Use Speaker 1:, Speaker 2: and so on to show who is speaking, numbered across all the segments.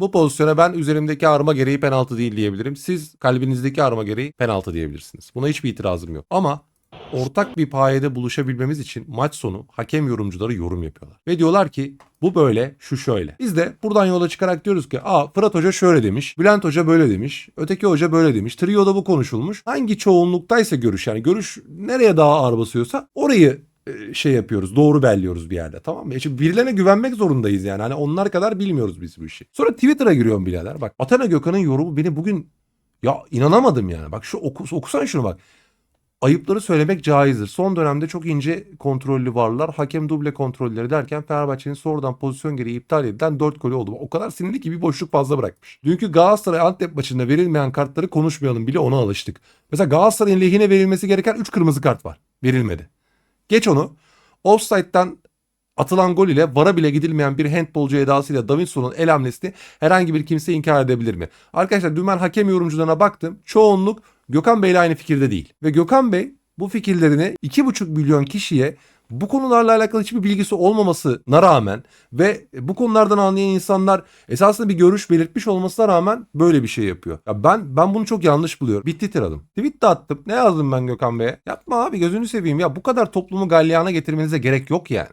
Speaker 1: Bu pozisyona ben üzerimdeki arma gereği penaltı değil diyebilirim. Siz kalbinizdeki arma gereği penaltı diyebilirsiniz. Buna hiçbir itirazım yok. Ama ortak bir payede buluşabilmemiz için maç sonu hakem yorumcuları yorum yapıyorlar. Ve diyorlar ki bu böyle, şu şöyle. Biz de buradan yola çıkarak diyoruz ki aa Fırat Hoca şöyle demiş, Bülent Hoca böyle demiş, öteki hoca böyle demiş, trioda bu konuşulmuş. Hangi çoğunluktaysa görüş yani görüş nereye daha ağır basıyorsa orayı şey yapıyoruz. Doğru belliyoruz bir yerde tamam mı? E Şimdi birilerine güvenmek zorundayız yani. Hani onlar kadar bilmiyoruz biz bu işi. Sonra Twitter'a giriyorum birader. Bak Atana Gökhan'ın yorumu beni bugün ya inanamadım yani. Bak şu oku, okusana şunu bak. Ayıpları söylemek caizdir. Son dönemde çok ince kontrollü varlar. Hakem duble kontrolleri derken Fenerbahçe'nin sonradan pozisyon gereği iptal edilen 4 golü oldu. O kadar sinirli ki bir boşluk fazla bırakmış. Dünkü Galatasaray Antep maçında verilmeyen kartları konuşmayalım bile ona alıştık. Mesela Galatasaray'ın lehine verilmesi gereken 3 kırmızı kart var. Verilmedi. Geç onu. Offside'den atılan gol ile vara bile gidilmeyen bir handbolcu edasıyla Davinson'un el hamlesini herhangi bir kimse inkar edebilir mi? Arkadaşlar dün ben hakem yorumcularına baktım. Çoğunluk Gökhan Bey ile aynı fikirde değil. Ve Gökhan Bey bu fikirlerini 2,5 milyon kişiye bu konularla alakalı hiçbir bilgisi olmamasına rağmen ve bu konulardan anlayan insanlar esasında bir görüş belirtmiş olmasına rağmen böyle bir şey yapıyor. Ya ben ben bunu çok yanlış buluyorum. Bitti tiradım. Tweet de attım. Ne yazdım ben Gökhan Bey'e? Yapma abi gözünü seveyim ya bu kadar toplumu galyana getirmenize gerek yok yani.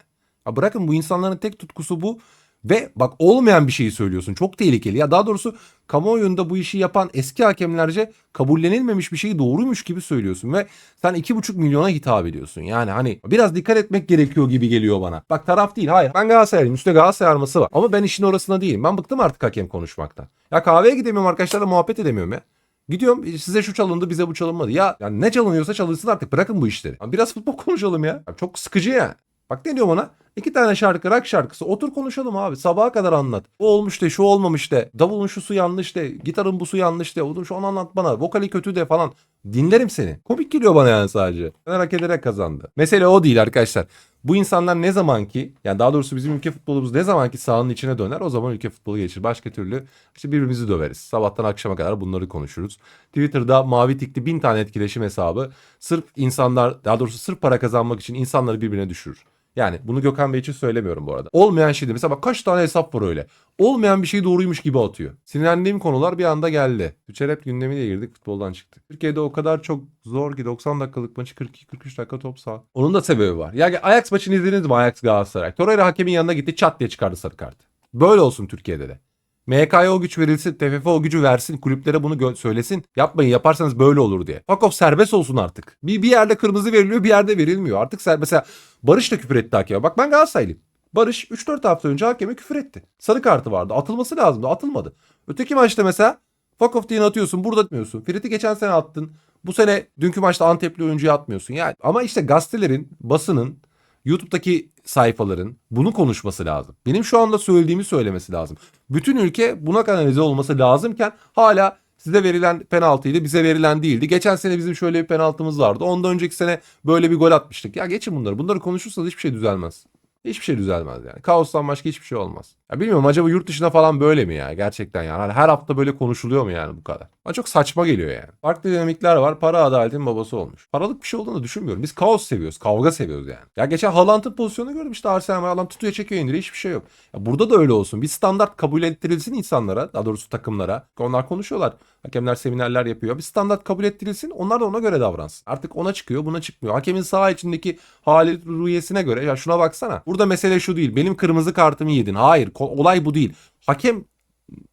Speaker 1: Ya bırakın bu insanların tek tutkusu bu. Ve bak olmayan bir şeyi söylüyorsun. Çok tehlikeli. Ya daha doğrusu kamuoyunda bu işi yapan eski hakemlerce kabullenilmemiş bir şeyi doğruymuş gibi söylüyorsun. Ve sen iki buçuk milyona hitap ediyorsun. Yani hani biraz dikkat etmek gerekiyor gibi geliyor bana. Bak taraf değil. Hayır. Ben Galatasaraylıyım. Üstte Galatasaray arması var. Ama ben işin orasında değilim. Ben bıktım artık hakem konuşmaktan. Ya kahveye gidemiyorum arkadaşlarla muhabbet edemiyorum ya. Gidiyorum size şu çalındı bize bu çalınmadı. Ya, ya ne çalınıyorsa çalınsın artık bırakın bu işleri. Biraz futbol konuşalım ya çok sıkıcı ya. Bak ne diyor bana? İki tane şarkı, rock şarkısı. Otur konuşalım abi. Sabaha kadar anlat. Bu olmuş de, şu olmamış de. Davulun şusu yanlış de. Gitarın busu yanlış de. Oğlum şu an anlat bana. Vokali kötü de falan. Dinlerim seni. Komik geliyor bana yani sadece. Fener hak ederek kazandı. Mesele o değil arkadaşlar. Bu insanlar ne zaman ki yani daha doğrusu bizim ülke futbolumuz ne zaman ki sahanın içine döner o zaman ülke futbolu geçir. Başka türlü işte birbirimizi döveriz. Sabahtan akşama kadar bunları konuşuruz. Twitter'da mavi tikli bin tane etkileşim hesabı sırf insanlar daha doğrusu sırf para kazanmak için insanları birbirine düşürür. Yani bunu Gökhan Bey için söylemiyorum bu arada. Olmayan şeydi. Mesela bak kaç tane hesap var öyle. Olmayan bir şey doğruymuş gibi atıyor. Sinirlendiğim konular bir anda geldi. Türkçe rap gündemiyle girdik futboldan çıktık. Türkiye'de o kadar çok zor ki 90 dakikalık maçı 42-43 dakika top sağ. Onun da sebebi var. Ya Ajax maçını izlediniz mi Ajax Galatasaray? Torreira hakemin yanına gitti çat diye çıkardı sarı kartı. Böyle olsun Türkiye'de de. MK'ya o güç verilsin, TFF o gücü versin, kulüplere bunu söylesin. Yapmayın yaparsanız böyle olur diye. Fakov serbest olsun artık. Bir, bir yerde kırmızı veriliyor bir yerde verilmiyor. Artık ser mesela Barış da küfür etti hakeme. Bak ben Galatasaraylıyım. Barış 3-4 hafta önce hakeme küfür etti. Sarı kartı vardı. Atılması lazımdı. Atılmadı. Öteki maçta mesela Fakov diye atıyorsun. Burada atmıyorsun. Frit'i geçen sene attın. Bu sene dünkü maçta Antepli oyuncuya atmıyorsun. Yani ama işte gazetelerin, basının, YouTube'daki sayfaların bunu konuşması lazım. Benim şu anda söylediğimi söylemesi lazım. Bütün ülke buna kanalize olması lazımken hala size verilen penaltıydı bize verilen değildi. Geçen sene bizim şöyle bir penaltımız vardı. Ondan önceki sene böyle bir gol atmıştık. Ya geçin bunları. Bunları konuşursanız hiçbir şey düzelmez. Hiçbir şey düzelmez yani. Kaostan başka hiçbir şey olmaz. Ya bilmiyorum acaba yurt dışında falan böyle mi ya? Gerçekten yani. Hani her hafta böyle konuşuluyor mu yani bu kadar? Bana çok saçma geliyor yani. Farklı dinamikler var. Para adaletin babası olmuş. Paralık bir şey olduğunu düşünmüyorum. Biz kaos seviyoruz. Kavga seviyoruz yani. Ya geçen Haaland'ın pozisyonu gördüm işte Arsenal Haaland tutuyor çekiyor indiriyor hiçbir şey yok. Ya burada da öyle olsun. Bir standart kabul ettirilsin insanlara. Daha doğrusu takımlara. Onlar konuşuyorlar. Hakemler seminerler yapıyor. Bir standart kabul ettirilsin. Onlar da ona göre davransın. Artık ona çıkıyor buna çıkmıyor. Hakemin saha içindeki hali rüyesine göre. Ya şuna baksana. Burada mesele şu değil. Benim kırmızı kartımı yedin. Hayır. Olay bu değil. Hakem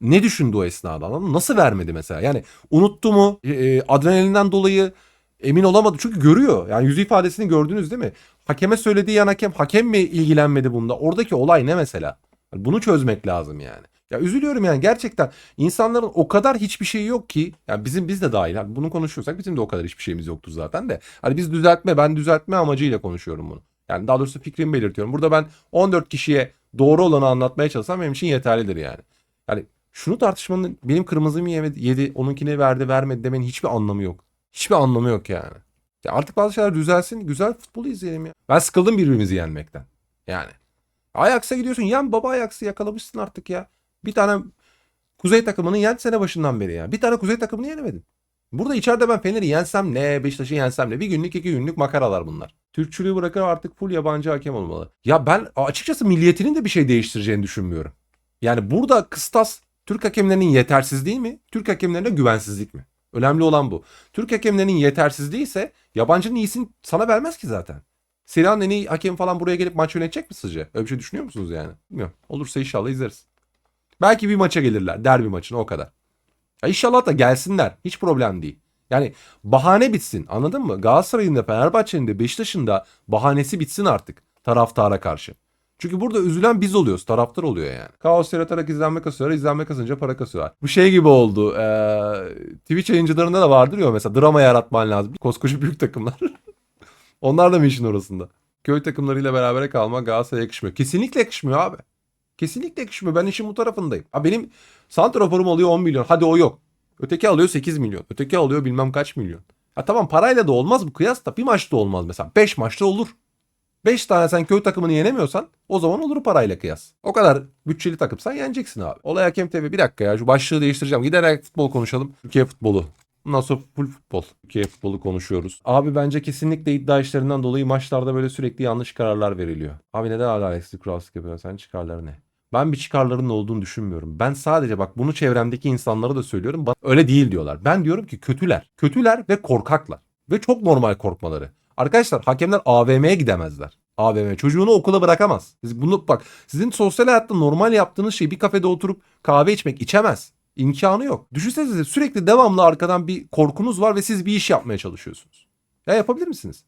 Speaker 1: ne düşündü o esnada? Nasıl vermedi mesela? Yani unuttu mu? E, e, adrenalinden dolayı emin olamadı. Çünkü görüyor. Yani yüz ifadesini gördünüz değil mi? Hakeme söylediği yan hakem hakem mi ilgilenmedi bunda? Oradaki olay ne mesela? Bunu çözmek lazım yani. Ya üzülüyorum yani gerçekten insanların o kadar hiçbir şeyi yok ki yani bizim biz de dahil bunu konuşuyorsak bizim de o kadar hiçbir şeyimiz yoktur zaten de hani biz düzeltme ben düzeltme amacıyla konuşuyorum bunu. Yani daha doğrusu fikrimi belirtiyorum. Burada ben 14 kişiye doğru olanı anlatmaya çalışsam benim için yeterlidir yani. Yani şunu tartışmanın benim kırmızımı yemedi, yedi, onunkine verdi, vermedi demenin hiçbir anlamı yok. Hiçbir anlamı yok yani. Ya artık bazı şeyler düzelsin, güzel futbolu izleyelim ya. Ben sıkıldım birbirimizi yenmekten. Yani. Ajax'a gidiyorsun, yen baba Ajax'ı yakalamışsın artık ya. Bir tane Kuzey takımını yen sene başından beri ya. Bir tane Kuzey takımını yenemedin. Burada içeride ben Fener'i yensem ne, Beşiktaş'ı yensem ne. Bir günlük iki günlük makaralar bunlar. Türkçülüğü bırakır artık full yabancı hakem olmalı. Ya ben açıkçası milliyetinin de bir şey değiştireceğini düşünmüyorum. Yani burada kıstas Türk hakemlerinin yetersizliği mi? Türk hakemlerine güvensizlik mi? Önemli olan bu. Türk hakemlerinin yetersizliği ise yabancının iyisini sana vermez ki zaten. Serie A'nın en iyi hakem falan buraya gelip maç yönetecek mi sizce? Öyle bir şey düşünüyor musunuz yani? Bilmiyorum. Olursa inşallah izleriz. Belki bir maça gelirler. Derbi maçına o kadar. Ya inşallah da gelsinler. Hiç problem değil. Yani bahane bitsin. Anladın mı? Galatasaray'ın da Fenerbahçe'nin de Beşiktaş'ın da bahanesi bitsin artık taraftara karşı. Çünkü burada üzülen biz oluyoruz. Taraftar oluyor yani. Kaos yaratarak izlenme kasıyorlar. izlenme kasınca para kasıyorlar. Bu şey gibi oldu. Ee, Twitch yayıncılarında da vardır ya mesela drama yaratman lazım. Koskoca büyük takımlar. Onlar da mı işin orasında? Köy takımlarıyla beraber kalmak Galatasaray'a yakışmıyor. Kesinlikle yakışmıyor abi. Kesinlikle yakışmıyor. Ben işin bu tarafındayım. Ha benim santraforum alıyor 10 milyon. Hadi o yok. Öteki alıyor 8 milyon. Öteki alıyor bilmem kaç milyon. Ha tamam parayla da olmaz bu kıyas da bir maçta olmaz mesela. 5 maçta olur. 5 tane sen köy takımını yenemiyorsan o zaman olur parayla kıyas. O kadar bütçeli takımsan yeneceksin abi. Olay Hakem TV bir dakika ya şu başlığı değiştireceğim. Giderek futbol konuşalım. Türkiye futbolu. Bundan full futbol. Türkiye futbolu konuşuyoruz. Abi bence kesinlikle iddia işlerinden dolayı maçlarda böyle sürekli yanlış kararlar veriliyor. Abi neden adaletsizlik kuralsızlık yapıyorsun? Sen çıkarları ne? Ben bir çıkarlarının olduğunu düşünmüyorum. Ben sadece bak bunu çevremdeki insanlara da söylüyorum. Bana öyle değil diyorlar. Ben diyorum ki kötüler. Kötüler ve korkaklar. Ve çok normal korkmaları. Arkadaşlar hakemler AVM'ye gidemezler. AVM çocuğunu okula bırakamaz. Siz bunu bak sizin sosyal hayatta normal yaptığınız şey bir kafede oturup kahve içmek içemez. İmkanı yok. Düşünsenize sürekli devamlı arkadan bir korkunuz var ve siz bir iş yapmaya çalışıyorsunuz. Ya yapabilir misiniz?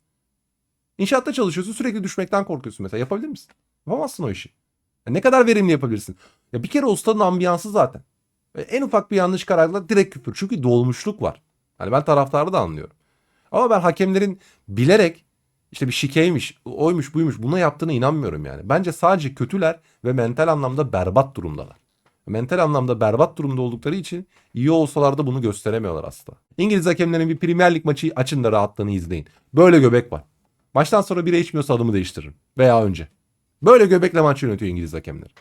Speaker 1: İnşaatta çalışıyorsun sürekli düşmekten korkuyorsun mesela. Yapabilir misin? Yapamazsın o işi. Ya ne kadar verimli yapabilirsin? Ya bir kere ustanın ambiyansı zaten. En ufak bir yanlış kararla direkt küfür. Çünkü dolmuşluk var. Hani ben taraftarı da anlıyorum. Ama ben hakemlerin bilerek işte bir şikeymiş, oymuş, buymuş buna yaptığına inanmıyorum yani. Bence sadece kötüler ve mental anlamda berbat durumdalar. Mental anlamda berbat durumda oldukları için iyi olsalar da bunu gösteremiyorlar aslında. İngiliz hakemlerin bir Premier Lig maçı açın da rahatlığını izleyin. Böyle göbek var. Maçtan sonra biri içmiyorsa adımı değiştiririm. Veya önce. Böyle göbekle maç yönetiyor İngiliz hakemler.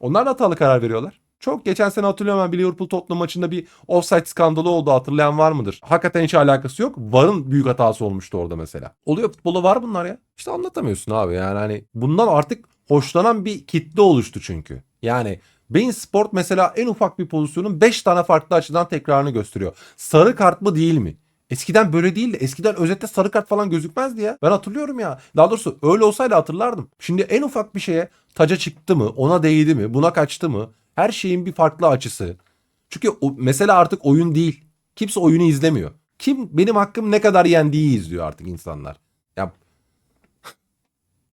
Speaker 1: Onlar da hatalı karar veriyorlar. Çok geçen sene hatırlıyorum ben bir Liverpool Tottenham maçında bir offside skandalı oldu hatırlayan var mıdır? Hakikaten hiç alakası yok. VAR'ın büyük hatası olmuştu orada mesela. Oluyor futbolda var bunlar ya. İşte anlatamıyorsun abi yani hani bundan artık hoşlanan bir kitle oluştu çünkü. Yani Bein Sport mesela en ufak bir pozisyonun 5 tane farklı açıdan tekrarını gösteriyor. Sarı kart mı değil mi? Eskiden böyle değildi. Eskiden özette sarı kart falan gözükmezdi ya. Ben hatırlıyorum ya. Daha doğrusu öyle olsaydı hatırlardım. Şimdi en ufak bir şeye taca çıktı mı, ona değdi mi, buna kaçtı mı? Her şeyin bir farklı açısı. Çünkü o, mesela artık oyun değil. Kimse oyunu izlemiyor. Kim benim hakkım ne kadar yendiği izliyor artık insanlar. Ya